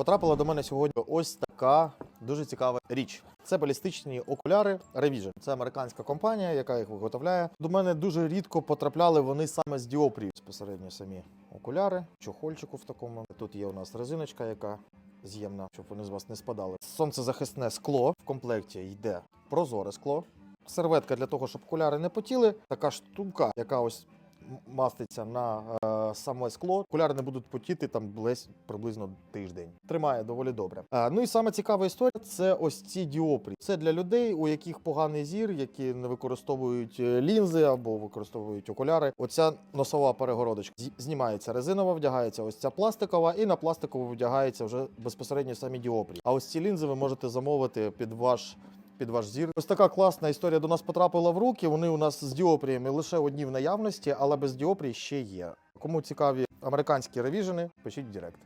Потрапила до мене сьогодні ось така дуже цікава річ. Це балістичні окуляри Revision. Це американська компанія, яка їх виготовляє. До мене дуже рідко потрапляли вони саме з діопрії. Безпосередньо самі окуляри, чохольчику в такому. Тут є у нас резиночка, яка з'ємна, щоб вони з вас не спадали. Сонцезахисне скло в комплекті йде прозоре скло. Серветка для того, щоб окуляри не потіли. Така штука, яка ось маститься на е, саме скло. Окуляри не будуть потіти там близь, приблизно тиждень. Тримає доволі добре. Е, ну і саме цікава історія це ось ці діопрі. Це для людей, у яких поганий зір, які не використовують е, лінзи або використовують окуляри. Оця носова перегородочка знімається резинова, вдягається ось ця пластикова, і на пластикову вдягається вже безпосередньо самі діопрі. А ось ці лінзи ви можете замовити під ваш під ваш зір. Ось така класна історія до нас потрапила в руки. Вони у нас з діопріями лише одні в наявності, але без діопрій ще є. Кому цікаві американські ревіжени, пишіть в Директ.